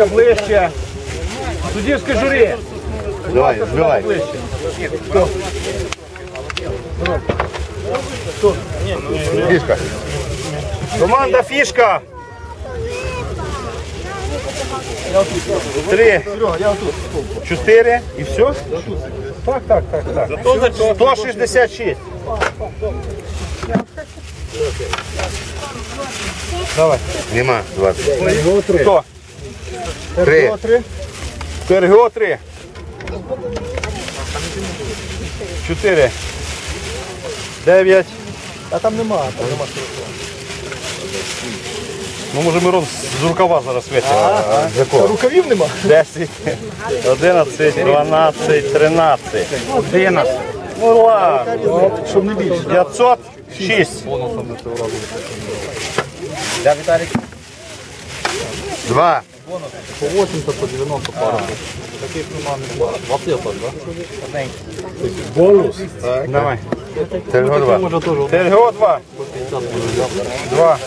ласка, ближче. Суддівське журі. Давай, збивай. Ближче. Фішка. Команда фішка. Три. Чотири. І все? Так, так, так, так. 166. Давай. Нема 20. Хто? Три. ТРГО 3. 4. 9. А там нема, там нема. Ну, може, Мирон з рукава зараз витягне. З якого? Рукавів нема. 10, 11, 12, 13. 11. Ну ладно. Щоб не більше. 506. Два. По 80, по 90 пара. Таких нема, нема. Вообще так, да? Давай. Терго два. Може теж ТРГО 2. 2.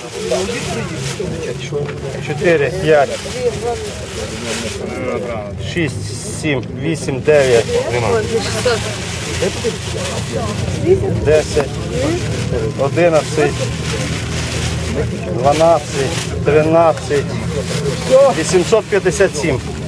4, 5. 6, 7, 8, 9. 10, 11, 12, 13, 857.